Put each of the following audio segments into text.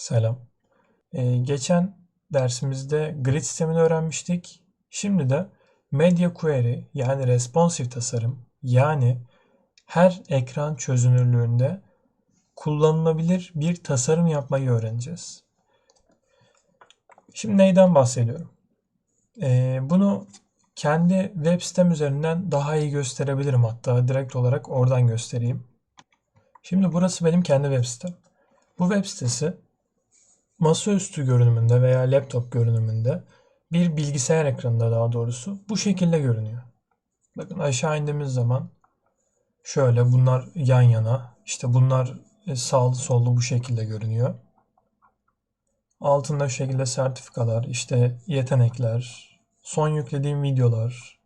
Selam. Ee, geçen dersimizde grid sistemini öğrenmiştik. Şimdi de media query yani responsive tasarım yani her ekran çözünürlüğünde kullanılabilir bir tasarım yapmayı öğreneceğiz. Şimdi neyden bahsediyorum? Ee, bunu kendi web sitem üzerinden daha iyi gösterebilirim hatta direkt olarak oradan göstereyim. Şimdi burası benim kendi web sitem. Bu web sitesi masaüstü görünümünde veya laptop görünümünde bir bilgisayar ekranında daha doğrusu bu şekilde görünüyor. Bakın aşağı indiğimiz zaman şöyle bunlar yan yana işte bunlar e, sağlı sollu bu şekilde görünüyor. Altında şekilde sertifikalar, işte yetenekler, son yüklediğim videolar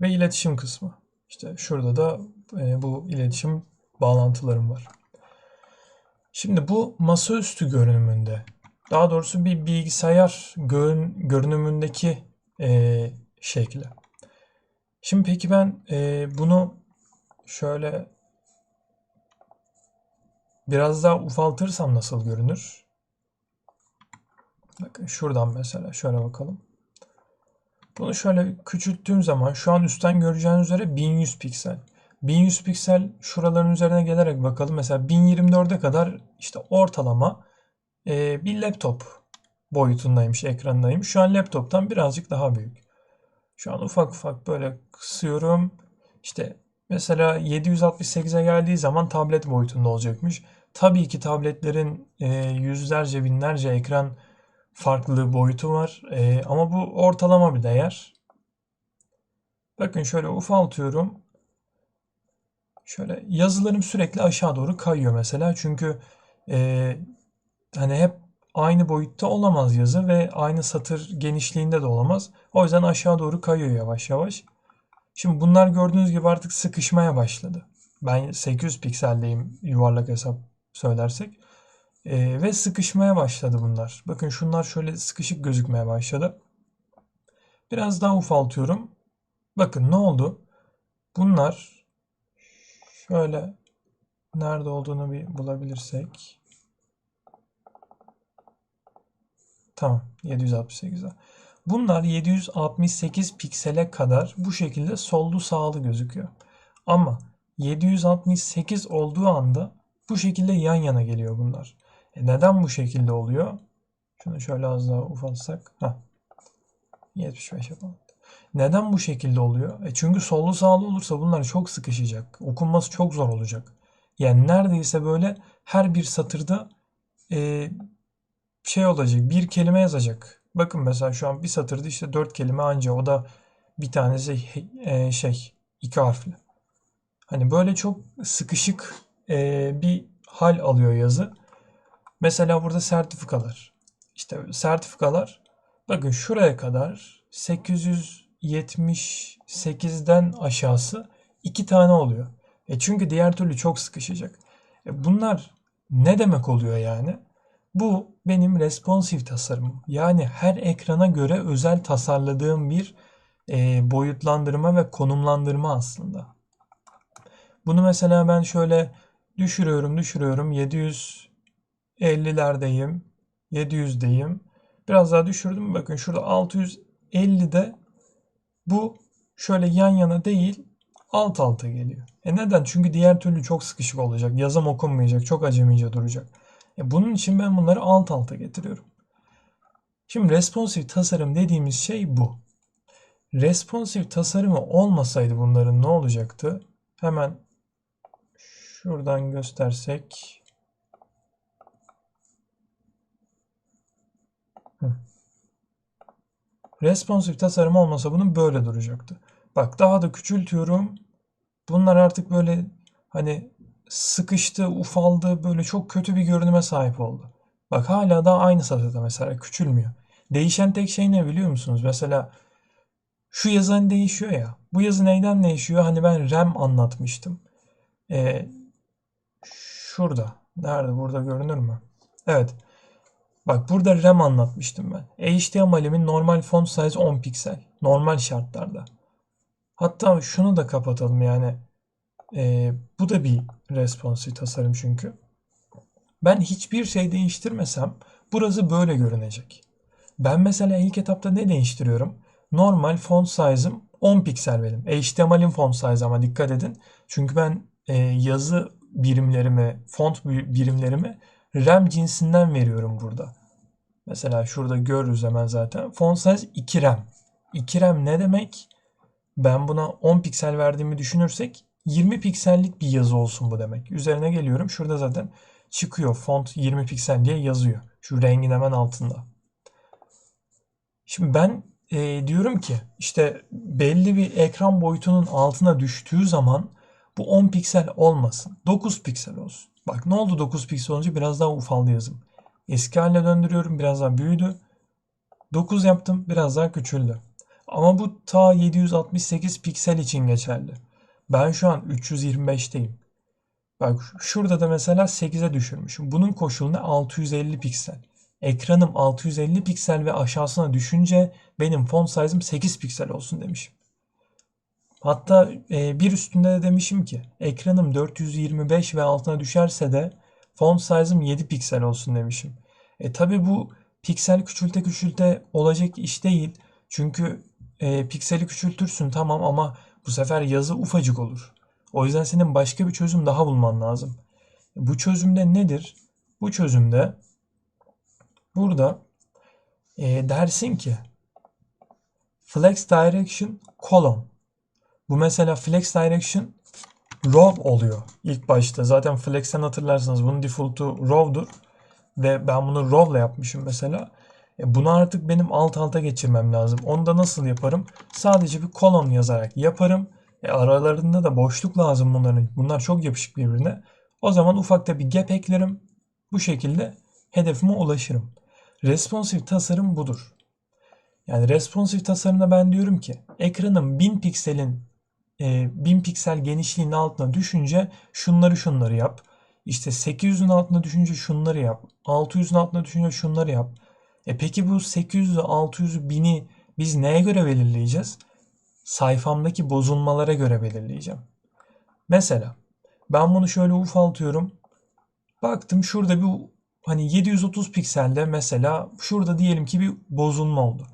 ve iletişim kısmı. İşte şurada da e, bu iletişim bağlantılarım var. Şimdi bu masaüstü görünümünde, daha doğrusu bir bilgisayar görün, görünümündeki e, şekli. Şimdi peki ben e, bunu şöyle biraz daha ufaltırsam nasıl görünür? Bakın şuradan mesela şöyle bakalım. Bunu şöyle küçülttüğüm zaman şu an üstten göreceğiniz üzere 1100 piksel. 1100 piksel şuraların üzerine gelerek bakalım. Mesela 1024'e kadar işte ortalama e, bir laptop boyutundaymış, ekranındaymış. Şu an laptoptan birazcık daha büyük. Şu an ufak ufak böyle kısıyorum. İşte mesela 768'e geldiği zaman tablet boyutunda olacakmış. Tabii ki tabletlerin e, yüzlerce binlerce ekran farklı boyutu var. E, ama bu ortalama bir değer. Bakın şöyle ufaltıyorum. Şöyle yazılarım sürekli aşağı doğru kayıyor mesela. Çünkü e, hani hep aynı boyutta olamaz yazı ve aynı satır genişliğinde de olamaz. O yüzden aşağı doğru kayıyor yavaş yavaş. Şimdi bunlar gördüğünüz gibi artık sıkışmaya başladı. Ben 800 pikseldeyim yuvarlak hesap söylersek. E, ve sıkışmaya başladı bunlar. Bakın şunlar şöyle sıkışık gözükmeye başladı. Biraz daha ufaltıyorum. Bakın ne oldu? Bunlar Şöyle nerede olduğunu bir bulabilirsek. Tamam 768'e. Bunlar 768 piksele kadar bu şekilde sollu sağlı gözüküyor. Ama 768 olduğu anda bu şekilde yan yana geliyor bunlar. E neden bu şekilde oluyor? Şunu şöyle az daha ufaltsak. Heh. 75 yapalım. Neden bu şekilde oluyor? E çünkü sollu sağlı olursa bunlar çok sıkışacak. Okunması çok zor olacak. Yani neredeyse böyle her bir satırda e, şey olacak. Bir kelime yazacak. Bakın mesela şu an bir satırda işte dört kelime anca o da bir tanesi e, şey iki harfli. Hani böyle çok sıkışık e, bir hal alıyor yazı. Mesela burada sertifikalar. İşte sertifikalar bakın şuraya kadar 800 78'den aşağısı iki tane oluyor. E çünkü diğer türlü çok sıkışacak. E bunlar ne demek oluyor yani? Bu benim responsive tasarımım. Yani her ekrana göre özel tasarladığım bir e, boyutlandırma ve konumlandırma aslında. Bunu mesela ben şöyle düşürüyorum, düşürüyorum. 750'lerdeyim, 700'deyim. Biraz daha düşürdüm. Bakın şurada 650'de bu şöyle yan yana değil alt alta geliyor. E neden? Çünkü diğer türlü çok sıkışık olacak. Yazım okunmayacak. Çok acemice duracak. E bunun için ben bunları alt alta getiriyorum. Şimdi responsive tasarım dediğimiz şey bu. Responsive tasarımı olmasaydı bunların ne olacaktı? Hemen şuradan göstersek. Responsive tasarım olmasa bunun böyle duracaktı. Bak daha da küçültüyorum. Bunlar artık böyle hani sıkıştı, ufaldı, böyle çok kötü bir görünüme sahip oldu. Bak hala da aynı satırda mesela küçülmüyor. Değişen tek şey ne biliyor musunuz? Mesela şu yazı değişiyor ya. Bu yazı neyden değişiyor? Hani ben RAM anlatmıştım. Ee, şurada. Nerede? Burada görünür mü? Evet. Bak burada RAM anlatmıştım ben. HTML'imin normal font size 10 piksel. Normal şartlarda. Hatta şunu da kapatalım yani. Ee, bu da bir responsive tasarım çünkü. Ben hiçbir şey değiştirmesem burası böyle görünecek. Ben mesela ilk etapta ne değiştiriyorum? Normal font size'ım 10 piksel benim. HTML'in font size ama dikkat edin. Çünkü ben e, yazı birimlerimi, font birimlerimi RAM cinsinden veriyorum burada. Mesela şurada görürüz hemen zaten. Font size 2 RAM. 2 RAM ne demek? Ben buna 10 piksel verdiğimi düşünürsek 20 piksellik bir yazı olsun bu demek. Üzerine geliyorum. Şurada zaten çıkıyor. Font 20 piksel diye yazıyor. Şu rengin hemen altında. Şimdi ben e, diyorum ki işte belli bir ekran boyutunun altına düştüğü zaman bu 10 piksel olmasın. 9 piksel olsun. Bak ne oldu 9 piksel olunca biraz daha ufaldı yazım. Eski haline döndürüyorum biraz daha büyüdü. 9 yaptım biraz daha küçüldü. Ama bu ta 768 piksel için geçerli. Ben şu an 325'teyim. Bak şurada da mesela 8'e düşürmüşüm. Bunun koşulu 650 piksel. Ekranım 650 piksel ve aşağısına düşünce benim font size'ım 8 piksel olsun demişim. Hatta e, bir üstünde de demişim ki ekranım 425 ve altına düşerse de font size'ım 7 piksel olsun demişim. E tabi bu piksel küçülte küçülte olacak iş değil. Çünkü e, pikseli küçültürsün tamam ama bu sefer yazı ufacık olur. O yüzden senin başka bir çözüm daha bulman lazım. Bu çözümde nedir? Bu çözümde burada e, dersin ki flex direction colon. Bu mesela flex direction row oluyor ilk başta. Zaten flex'ten hatırlarsınız bunun default'u row'dur. Ve ben bunu row'la yapmışım mesela. E bunu artık benim alt alta geçirmem lazım. Onu da nasıl yaparım? Sadece bir kolon yazarak yaparım. E aralarında da boşluk lazım bunların. Bunlar çok yapışık birbirine. O zaman ufakta bir gap eklerim. Bu şekilde hedefime ulaşırım. Responsive tasarım budur. Yani responsive tasarımda ben diyorum ki ekranın 1000 pikselin e, 1000 piksel genişliğinin altına düşünce şunları şunları yap. İşte 800'ün altına düşünce şunları yap. 600'ün altına düşünce şunları yap. E peki bu 800'ü, 600'ü, 1000'i biz neye göre belirleyeceğiz? Sayfamdaki bozulmalara göre belirleyeceğim. Mesela ben bunu şöyle ufaltıyorum. Baktım şurada bir hani 730 pikselde mesela şurada diyelim ki bir bozulma oldu.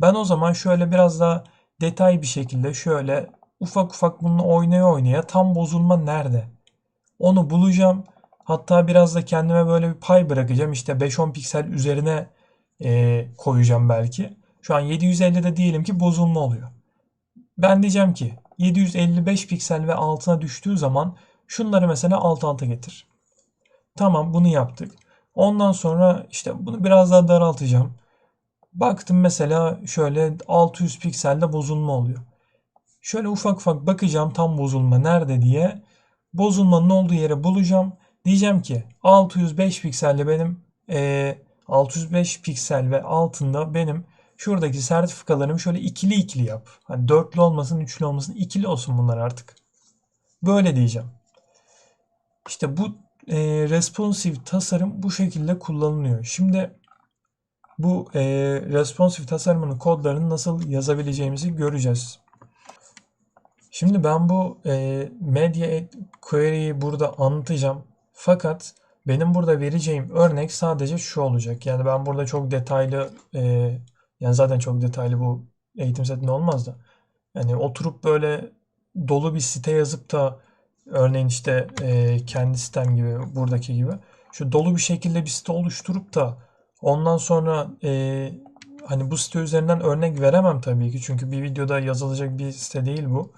Ben o zaman şöyle biraz daha detay bir şekilde şöyle ufak ufak bununla oynaya oynaya tam bozulma nerede? Onu bulacağım. Hatta biraz da kendime böyle bir pay bırakacağım. İşte 5-10 piksel üzerine e, koyacağım belki. Şu an 750'de diyelim ki bozulma oluyor. Ben diyeceğim ki 755 piksel ve altına düştüğü zaman şunları mesela alt alta getir. Tamam bunu yaptık. Ondan sonra işte bunu biraz daha daraltacağım. Baktım mesela şöyle 600 pikselde bozulma oluyor. Şöyle ufak ufak bakacağım tam bozulma nerede diye. Bozulmanın olduğu yere bulacağım. Diyeceğim ki 605 pikselde benim e, 605 piksel ve altında benim şuradaki sertifikalarımı şöyle ikili ikili yap. Hani dörtlü olmasın, üçlü olmasın, ikili olsun bunlar artık. Böyle diyeceğim. İşte bu e, responsive tasarım bu şekilde kullanılıyor. Şimdi bu e, responsive tasarımının kodlarını nasıl yazabileceğimizi göreceğiz. Şimdi ben bu e, media query'yi burada anlatacağım. Fakat benim burada vereceğim örnek sadece şu olacak. Yani ben burada çok detaylı e, yani zaten çok detaylı bu eğitim setinde olmaz da. Yani oturup böyle dolu bir site yazıp da örneğin işte e, kendi sitem gibi buradaki gibi şu dolu bir şekilde bir site oluşturup da ondan sonra e, hani bu site üzerinden örnek veremem tabii ki. Çünkü bir videoda yazılacak bir site değil bu.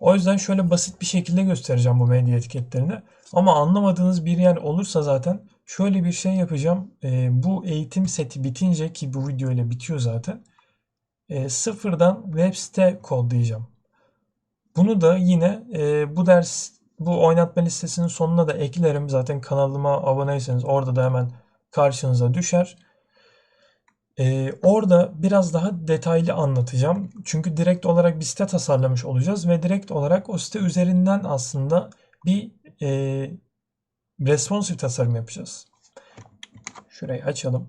O yüzden şöyle basit bir şekilde göstereceğim bu medya etiketlerini. Ama anlamadığınız bir yer olursa zaten şöyle bir şey yapacağım. E, bu eğitim seti bitince ki bu video ile bitiyor zaten. E, sıfırdan web site kodlayacağım. Bunu da yine e, bu ders bu oynatma listesinin sonuna da eklerim. Zaten kanalıma aboneyseniz orada da hemen karşınıza düşer. Ee, orada biraz daha detaylı anlatacağım. Çünkü direkt olarak bir site tasarlamış olacağız ve direkt olarak o site üzerinden aslında bir e, responsive tasarım yapacağız. Şurayı açalım.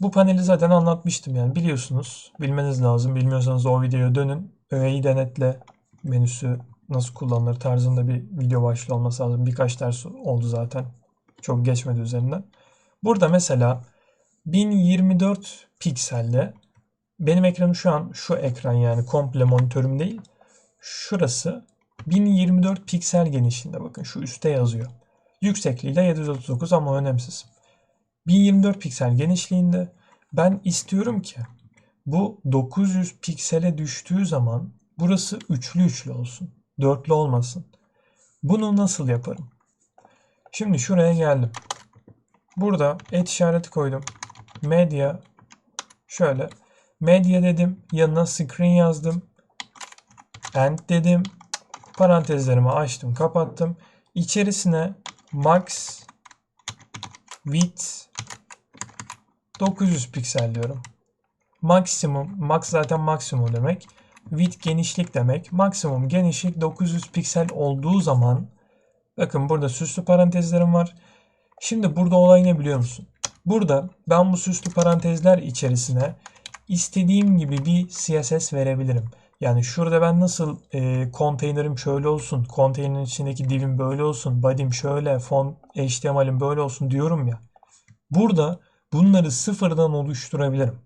Bu paneli zaten anlatmıştım yani biliyorsunuz. Bilmeniz lazım. Bilmiyorsanız o videoya dönün. Öğeyi denetle menüsü nasıl kullanılır tarzında bir video başlığı olması lazım. Birkaç ders oldu zaten. Çok geçmedi üzerinden. Burada mesela 1024 pikselde benim ekranım şu an şu ekran yani komple monitörüm değil. Şurası 1024 piksel genişliğinde bakın şu üstte yazıyor. Yüksekliği de 739 ama önemsiz. 1024 piksel genişliğinde ben istiyorum ki bu 900 piksele düştüğü zaman burası üçlü üçlü olsun. Dörtlü olmasın. Bunu nasıl yaparım? Şimdi şuraya geldim. Burada et işareti koydum. Medya şöyle. Medya dedim. Yanına screen yazdım. End dedim. Parantezlerimi açtım, kapattım. İçerisine max width 900 piksel diyorum. Maksimum, max zaten maksimum demek. Width genişlik demek. Maksimum genişlik 900 piksel olduğu zaman bakın burada süslü parantezlerim var. Şimdi burada olay ne biliyor musun? Burada ben bu süslü parantezler içerisine istediğim gibi bir CSS verebilirim. Yani şurada ben nasıl e, konteynerim şöyle olsun, konteynerin içindeki divim böyle olsun, body'm şöyle, font HTML'im böyle olsun diyorum ya. Burada bunları sıfırdan oluşturabilirim.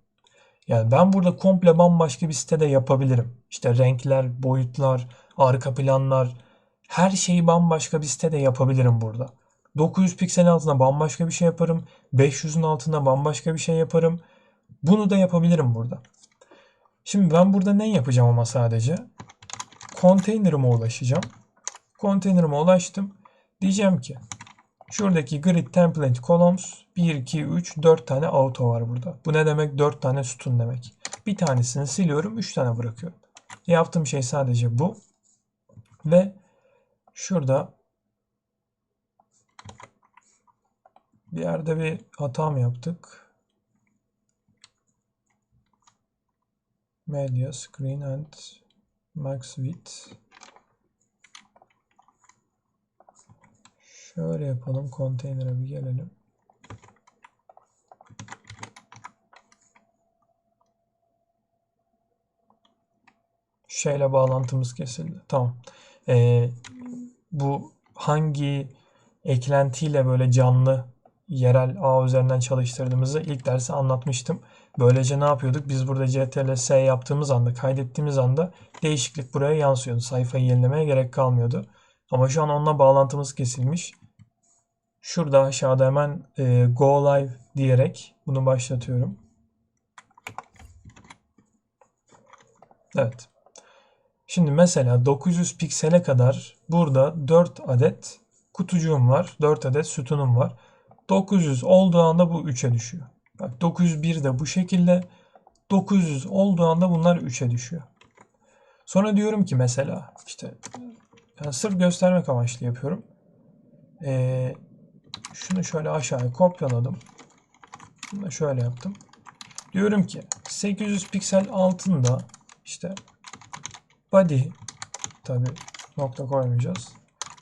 Yani ben burada komple bambaşka bir sitede yapabilirim. İşte renkler, boyutlar, arka planlar, her şeyi bambaşka bir sitede yapabilirim burada. 900 piksel altında bambaşka bir şey yaparım. 500'ün altında bambaşka bir şey yaparım. Bunu da yapabilirim burada. Şimdi ben burada ne yapacağım ama sadece? Konteynerime ulaşacağım. Konteynerime ulaştım. Diyeceğim ki şuradaki grid template columns 1, 2, 3, 4 tane auto var burada. Bu ne demek? 4 tane sütun demek. Bir tanesini siliyorum, 3 tane bırakıyorum. Yaptığım şey sadece bu. Ve şurada bir yerde bir hata mı yaptık? media screen and max width şöyle yapalım konteynere bir gelelim. Şeyle bağlantımız kesildi. Tamam. Ee, bu hangi eklentiyle böyle canlı yerel ağ üzerinden çalıştırdığımızı ilk dersi anlatmıştım. Böylece ne yapıyorduk? Biz burada CTRL-S yaptığımız anda, kaydettiğimiz anda değişiklik buraya yansıyordu. Sayfayı yenilemeye gerek kalmıyordu. Ama şu an onunla bağlantımız kesilmiş. Şurada aşağıda hemen e, Go Live diyerek bunu başlatıyorum. Evet. Şimdi mesela 900 piksele kadar burada 4 adet kutucuğum var. 4 adet sütunum var. 900 olduğu anda bu 3'e düşüyor. Bak 901 de bu şekilde. 900 olduğu anda bunlar 3'e düşüyor. Sonra diyorum ki mesela işte yani sırf göstermek amaçlı yapıyorum. Ee, şunu şöyle aşağıya kopyaladım. Bunu da şöyle yaptım. Diyorum ki 800 piksel altında işte body tabi nokta koymayacağız.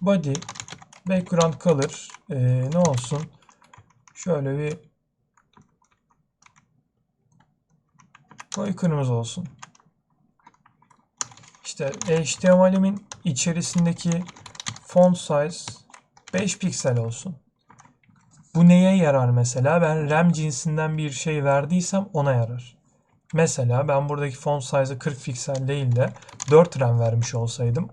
Body background color ee, ne olsun? Şöyle bir kırmızı olsun. İşte HTML'imin içerisindeki font size 5 piksel olsun. Bu neye yarar mesela? Ben RAM cinsinden bir şey verdiysem ona yarar. Mesela ben buradaki font size'ı 40 piksel değil de 4 RAM vermiş olsaydım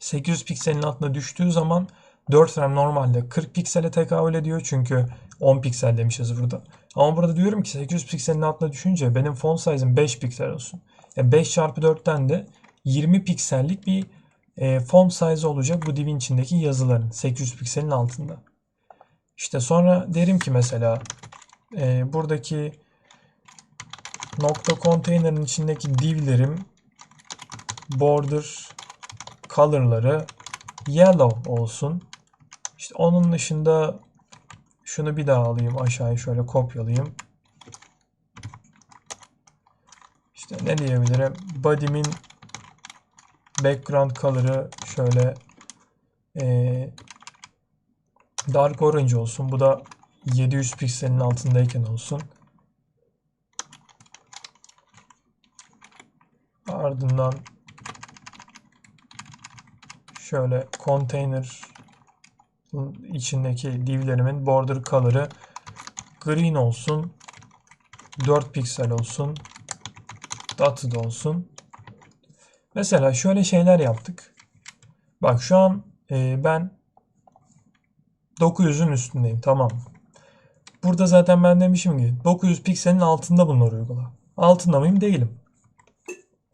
800 pikselin altına düştüğü zaman 4 RAM normalde 40 piksele tekabül ediyor çünkü 10 piksel demişiz burada. Ama burada diyorum ki 800 pikselin altına düşünce benim font size'ım 5 piksel olsun. Yani 5 çarpı 4'ten de 20 piksellik bir e, font size olacak bu divin içindeki yazıların 800 pikselin altında. İşte sonra derim ki mesela e, buradaki nokta konteynerin içindeki divlerim border color'ları yellow olsun. İşte onun dışında şunu bir daha alayım aşağıya şöyle kopyalayayım. İşte ne diyebilirim? Body'min background color'ı şöyle ee, dark orange olsun. Bu da 700 pikselin altındayken olsun. Ardından şöyle container içindeki divlerimin border color'ı green olsun. 4 piksel olsun. Dotted olsun. Mesela şöyle şeyler yaptık. Bak şu an e, ben 900'ün üstündeyim tamam? Burada zaten ben demişim ki 900 pikselin altında bunları uygula. Altında mıyım? Değilim.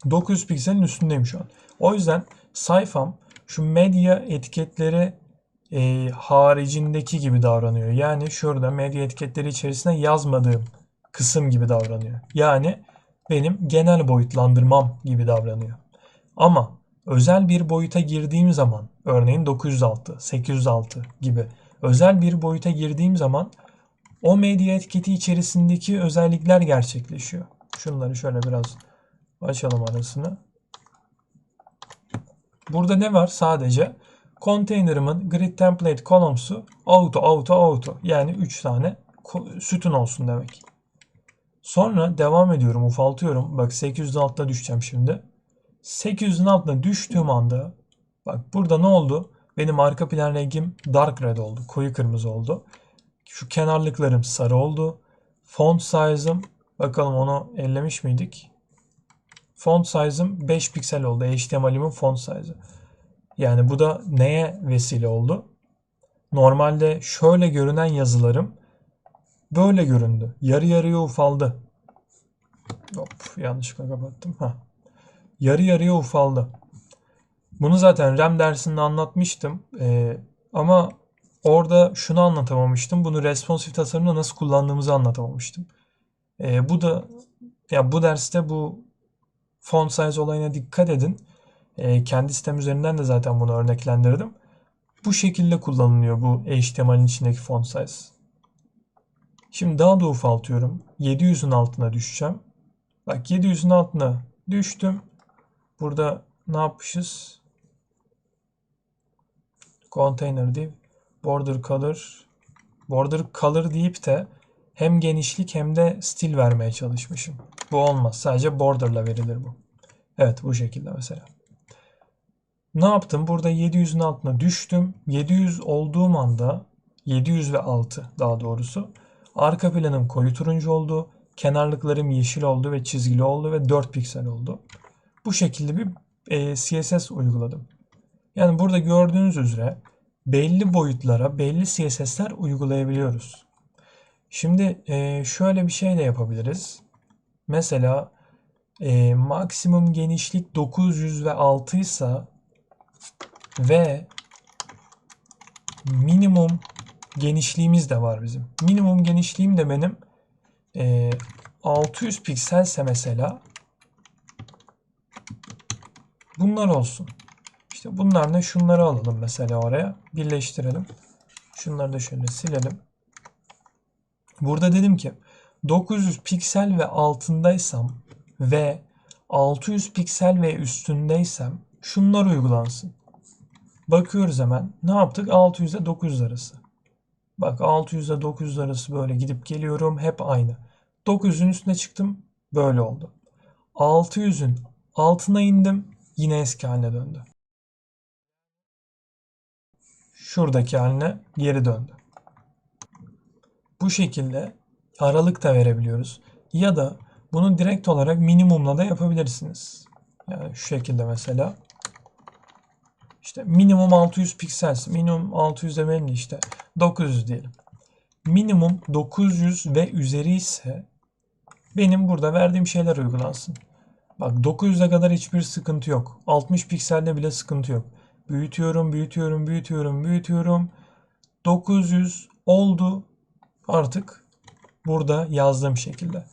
900 pikselin üstündeyim şu an. O yüzden sayfam şu medya etiketleri e, haricindeki gibi davranıyor. Yani şurada medya etiketleri içerisine yazmadığım kısım gibi davranıyor. Yani benim genel boyutlandırmam gibi davranıyor. Ama özel bir boyuta girdiğim zaman örneğin 906, 806 gibi özel bir boyuta girdiğim zaman o medya etiketi içerisindeki özellikler gerçekleşiyor. Şunları şöyle biraz açalım arasını. Burada ne var? Sadece container'ımın grid template columns'u auto auto auto yani 3 tane sütun olsun demek. Sonra devam ediyorum, ufaltıyorum. Bak 800'ün altına düşeceğim şimdi. 800'ün altına düştüğüm anda bak burada ne oldu? Benim arka plan rengim dark red oldu. Koyu kırmızı oldu. Şu kenarlıklarım sarı oldu. Font size'ım bakalım onu ellemiş miydik? Font size'ım 5 piksel oldu. HTML'imin font size'ı. Yani bu da neye vesile oldu? Normalde şöyle görünen yazılarım böyle göründü. Yarı yarıya ufaldı. Hop yanlışlıkla kapattım. Ha. Yarı yarıya ufaldı. Bunu zaten RAM dersinde anlatmıştım. Ee, ama orada şunu anlatamamıştım. Bunu responsive tasarımda nasıl kullandığımızı anlatamamıştım. Ee, bu da ya bu derste bu font size olayına dikkat edin. Ee, kendi sistem üzerinden de zaten bunu örneklendirdim. Bu şekilde kullanılıyor bu HTML'in içindeki font size. Şimdi daha da ufaltıyorum. 700'ün altına düşeceğim. Bak 700'ün altına düştüm. Burada ne yapmışız? Container div border color border color deyip de hem genişlik hem de stil vermeye çalışmışım. Bu olmaz. Sadece borderla verilir bu. Evet bu şekilde mesela. Ne yaptım? Burada 700'ün altına düştüm. 700 olduğum anda 700 ve 6 daha doğrusu. Arka planım koyu turuncu oldu. Kenarlıklarım yeşil oldu ve çizgili oldu ve 4 piksel oldu. Bu şekilde bir e, CSS uyguladım. Yani burada gördüğünüz üzere belli boyutlara belli CSS'ler uygulayabiliyoruz. Şimdi e, şöyle bir şey de yapabiliriz. Mesela e, maksimum genişlik 900 ve 6 ise ve minimum genişliğimiz de var bizim. Minimum genişliğim de benim e, 600 pikselse mesela bunlar olsun. İşte bunlar ne? Şunları alalım mesela oraya. Birleştirelim. Şunları da şöyle silelim. Burada dedim ki 900 piksel ve altındaysam ve 600 piksel ve üstündeysem şunlar uygulansın. Bakıyoruz hemen. Ne yaptık? 600 ile 900 arası. Bak 600 ile 900 arası böyle gidip geliyorum. Hep aynı. 900'ün üstüne çıktım. Böyle oldu. 600'ün altına indim. Yine eski haline döndü. Şuradaki haline geri döndü. Bu şekilde aralık da verebiliyoruz. Ya da bunu direkt olarak minimumla da yapabilirsiniz. Yani şu şekilde mesela. İşte minimum 600 piksel. Minimum 600 demeyelim de işte 900 diyelim. Minimum 900 ve üzeri ise benim burada verdiğim şeyler uygulansın. Bak 900'e kadar hiçbir sıkıntı yok. 60 pikselde bile sıkıntı yok. Büyütüyorum, büyütüyorum, büyütüyorum, büyütüyorum. 900 oldu. Artık burada yazdığım şekilde.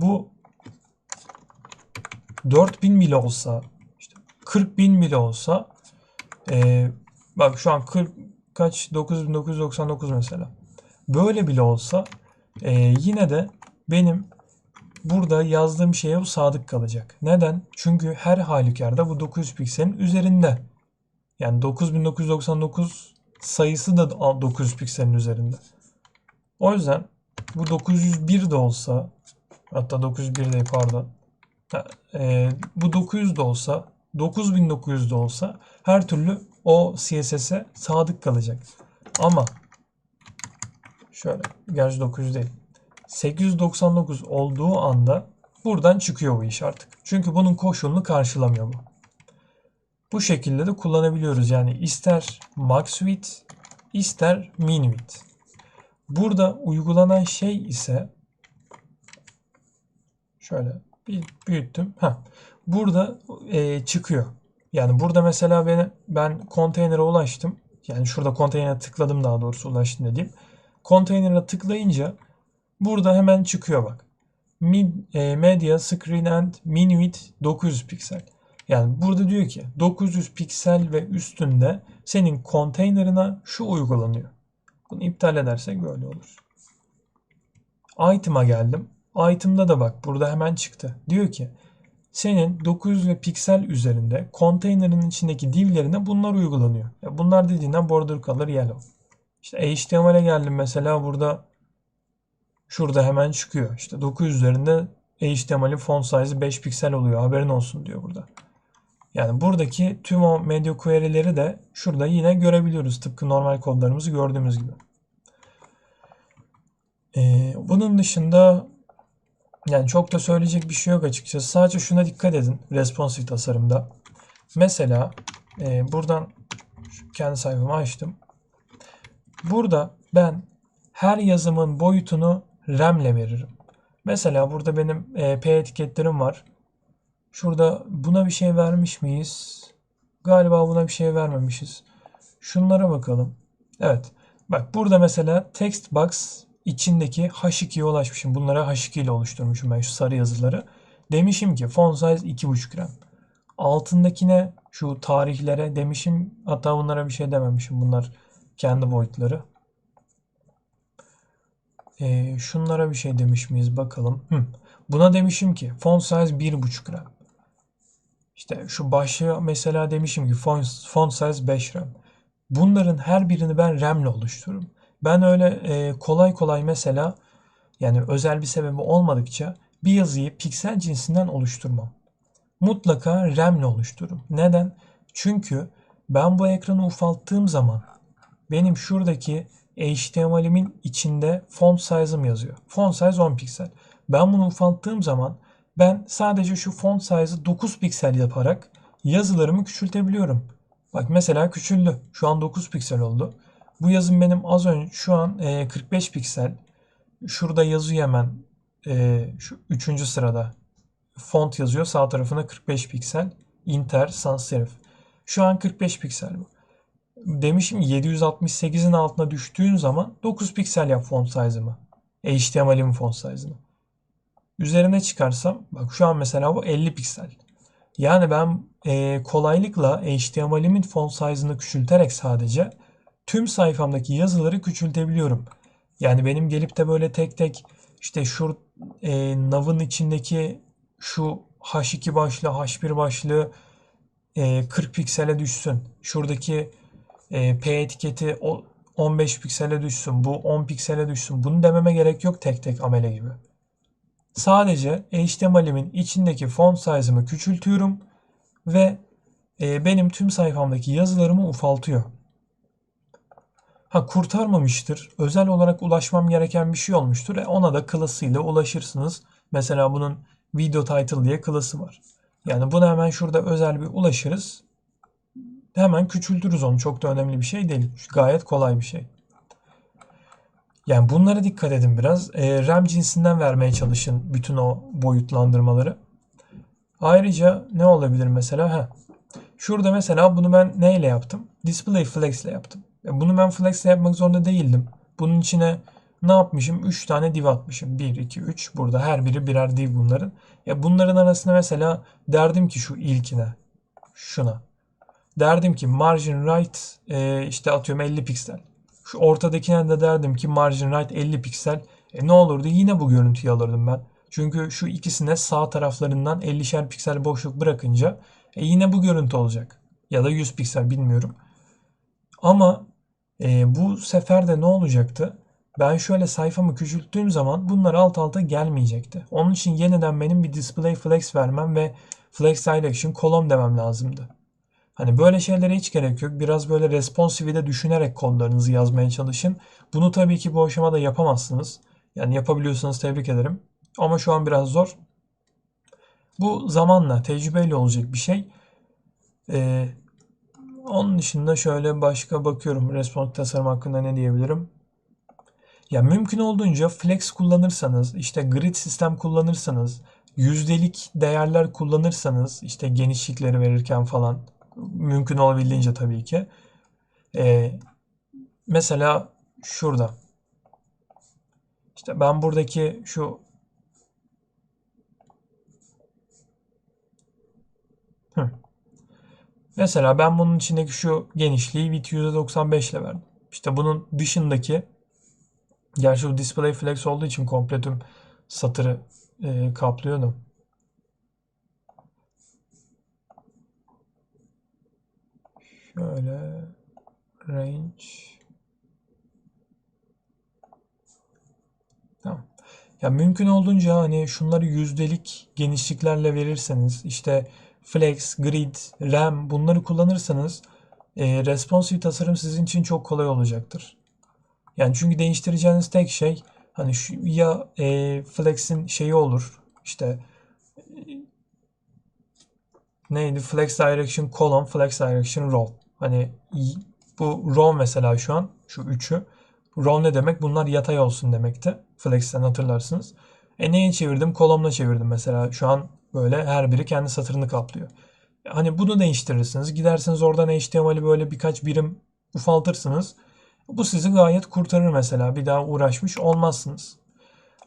Bu 4000 bile olsa, işte 40 bin bile olsa e, bak şu an 40 kaç 9999 mesela. Böyle bile olsa e, yine de benim burada yazdığım şeye bu sadık kalacak. Neden? Çünkü her halükarda bu 900 pikselin üzerinde. Yani 9999 sayısı da 900 pikselin üzerinde. O yüzden bu 901 de olsa hatta 901 değil pardon. E, bu 900 de olsa 9900 de olsa her türlü o CSS'e sadık kalacak. Ama şöyle gerçi 900 değil. 899 olduğu anda buradan çıkıyor bu iş artık. Çünkü bunun koşulunu karşılamıyor bu. Bu şekilde de kullanabiliyoruz. Yani ister max width ister min width. Burada uygulanan şey ise şöyle bir büyüttüm. Ha, burada e, çıkıyor. Yani burada mesela beni, ben konteynere ulaştım. Yani şurada konteynere tıkladım daha doğrusu ulaştım dediğim. Konteynere tıklayınca burada hemen çıkıyor bak. Mid, e, media screen and min width 900 piksel. Yani burada diyor ki 900 piksel ve üstünde senin konteynerına şu uygulanıyor. Bunu iptal edersek böyle olur. Item'a geldim. Item'da da bak burada hemen çıktı. Diyor ki senin 900 ve piksel üzerinde konteynerin içindeki divlerine bunlar uygulanıyor. Ya bunlar dediğinden border color yellow. İşte HTML'e geldim mesela burada şurada hemen çıkıyor. İşte 900 üzerinde HTML'in font size 5 piksel oluyor. Haberin olsun diyor burada. Yani buradaki tüm o medya query'leri de şurada yine görebiliyoruz. Tıpkı normal kodlarımızı gördüğümüz gibi. Ee, bunun dışında yani çok da söyleyecek bir şey yok açıkçası. Sadece şuna dikkat edin responsive tasarımda. Mesela e, buradan kendi sayfamı açtım. Burada ben her yazımın boyutunu RAM'le veririm. Mesela burada benim e, P etiketlerim var. Şurada buna bir şey vermiş miyiz? Galiba buna bir şey vermemişiz. Şunlara bakalım. Evet. Bak burada mesela text box içindeki H2'ye ulaşmışım. Bunlara H2 ile oluşturmuşum ben şu sarı yazıları. Demişim ki font size 2.5 gram. Altındakine şu tarihlere demişim. Hatta bunlara bir şey dememişim. Bunlar kendi boyutları. Ee, şunlara bir şey demiş miyiz bakalım. Hı. Buna demişim ki font size 1.5 gram. İşte şu başlığı mesela demişim ki font, font size 5 RAM. Bunların her birini ben RAM ile oluştururum. Ben öyle e, kolay kolay mesela yani özel bir sebebi olmadıkça bir yazıyı piksel cinsinden oluşturmam. Mutlaka RAM ile oluştururum. Neden? Çünkü ben bu ekranı ufalttığım zaman benim şuradaki HTML'imin içinde font size'ım yazıyor. Font size 10 piksel. Ben bunu ufalttığım zaman ben sadece şu font size'ı 9 piksel yaparak yazılarımı küçültebiliyorum. Bak mesela küçüldü. Şu an 9 piksel oldu. Bu yazım benim az önce şu an e, 45 piksel. Şurada yazıyor hemen e, şu 3. sırada. Font yazıyor. Sağ tarafına 45 piksel. Inter sans serif. Şu an 45 piksel bu. Demişim 768'in altına düştüğün zaman 9 piksel yap font size'ımı. HTML'imin font size'ını. Üzerine çıkarsam bak şu an mesela bu 50 piksel. Yani ben e, kolaylıkla HTML'imin font size'ını küçülterek sadece tüm sayfamdaki yazıları küçültebiliyorum. Yani benim gelip de böyle tek tek işte şu e, nav'ın içindeki şu H2 başlığı, H1 başlığı e, 40 piksele düşsün. Şuradaki e, P etiketi 15 piksele düşsün. Bu 10 piksele düşsün. Bunu dememe gerek yok tek tek amele gibi. Sadece HTML'imin içindeki font size'ımı küçültüyorum ve e, benim tüm sayfamdaki yazılarımı ufaltıyor. Ha kurtarmamıştır. Özel olarak ulaşmam gereken bir şey olmuştur. E, ona da klasıyla ulaşırsınız. Mesela bunun video title diye klası var. Yani buna hemen şurada özel bir ulaşırız. Hemen küçültürüz onu. Çok da önemli bir şey değil. Gayet kolay bir şey. Yani bunlara dikkat edin biraz. E, RAM cinsinden vermeye çalışın bütün o boyutlandırmaları. Ayrıca ne olabilir mesela? Heh. Şurada mesela bunu ben neyle yaptım? Display Flex ile yaptım. E, bunu ben Flex ile yapmak zorunda değildim. Bunun içine ne yapmışım? 3 tane div atmışım. 1, 2, 3. Burada her biri birer div bunların. Ya bunların arasında mesela derdim ki şu ilkine. Şuna. Derdim ki margin right e, işte atıyorum 50 piksel. Şu ortadakine de derdim ki margin right 50 piksel. E ne olurdu? Yine bu görüntüyü alırdım ben. Çünkü şu ikisine sağ taraflarından 50'şer piksel boşluk bırakınca e yine bu görüntü olacak. Ya da 100 piksel bilmiyorum. Ama e, bu sefer de ne olacaktı? Ben şöyle sayfamı küçülttüğüm zaman bunlar alt alta gelmeyecekti. Onun için yeniden benim bir display flex vermem ve flex selection column demem lazımdı. Hani böyle şeylere hiç gerek yok. Biraz böyle responsive'i de düşünerek kodlarınızı yazmaya çalışın. Bunu tabii ki bu aşamada yapamazsınız. Yani yapabiliyorsanız tebrik ederim. Ama şu an biraz zor. Bu zamanla, tecrübeyle olacak bir şey. Ee, onun dışında şöyle başka bakıyorum. Responsive tasarım hakkında ne diyebilirim? Ya mümkün olduğunca flex kullanırsanız, işte grid sistem kullanırsanız, yüzdelik değerler kullanırsanız, işte genişlikleri verirken falan, mümkün olabildiğince tabii ki. Ee, mesela şurada. İşte ben buradaki şu Mesela ben bunun içindeki şu genişliği width %95 ile verdim. İşte bunun dışındaki gerçi bu display flex olduğu için komple tüm satırı e, kaplıyordu. Şöyle range Tamam. Ya mümkün olduğunca hani şunları yüzdelik genişliklerle verirseniz işte flex, grid, RAM bunları kullanırsanız e, responsive tasarım sizin için çok kolay olacaktır. Yani çünkü değiştireceğiniz tek şey hani şu ya e, flex'in şeyi olur işte e, neydi? Flex direction column flex direction row. Hani bu row mesela şu an şu üçü row ne demek? Bunlar yatay olsun demekti. Flex'ten hatırlarsınız. E neye çevirdim? Kolumna çevirdim mesela. Şu an böyle her biri kendi satırını kaplıyor hani bunu değiştirirsiniz gidersiniz oradan HTML'i böyle birkaç birim ufaltırsınız bu sizi gayet kurtarır mesela. Bir daha uğraşmış olmazsınız.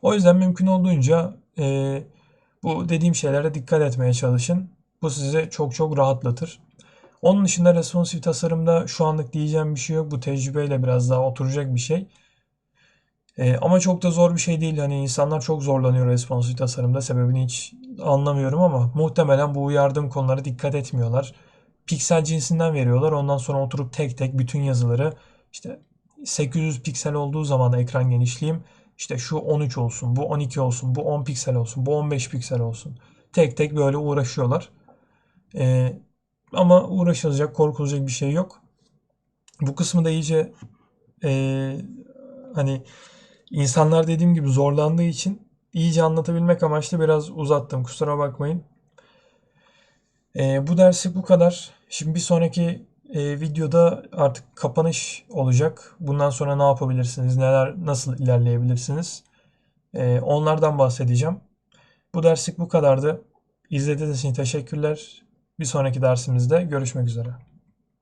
O yüzden mümkün olduğunca e, bu dediğim şeylere dikkat etmeye çalışın. Bu sizi çok çok rahatlatır. Onun dışında responsive tasarımda şu anlık diyeceğim bir şey yok. Bu tecrübeyle biraz daha oturacak bir şey. E, ama çok da zor bir şey değil. Hani insanlar çok zorlanıyor responsive tasarımda. Sebebini hiç anlamıyorum ama muhtemelen bu uyardığım konulara dikkat etmiyorlar. Piksel cinsinden veriyorlar. Ondan sonra oturup tek tek bütün yazıları işte 800 piksel olduğu zaman ekran genişliğim işte şu 13 olsun, bu 12 olsun, bu 10 piksel olsun, bu 15 piksel olsun. Tek tek böyle uğraşıyorlar. Ee, ama uğraşılacak, korkulacak bir şey yok. Bu kısmı da iyice e, hani insanlar dediğim gibi zorlandığı için iyice anlatabilmek amaçlı biraz uzattım. Kusura bakmayın. Ee, bu dersi bu kadar. Şimdi bir sonraki e, videoda artık kapanış olacak. Bundan sonra ne yapabilirsiniz, neler, nasıl ilerleyebilirsiniz? E, onlardan bahsedeceğim. Bu derslik bu kadardı. İzlediğiniz için teşekkürler. Bir sonraki dersimizde görüşmek üzere.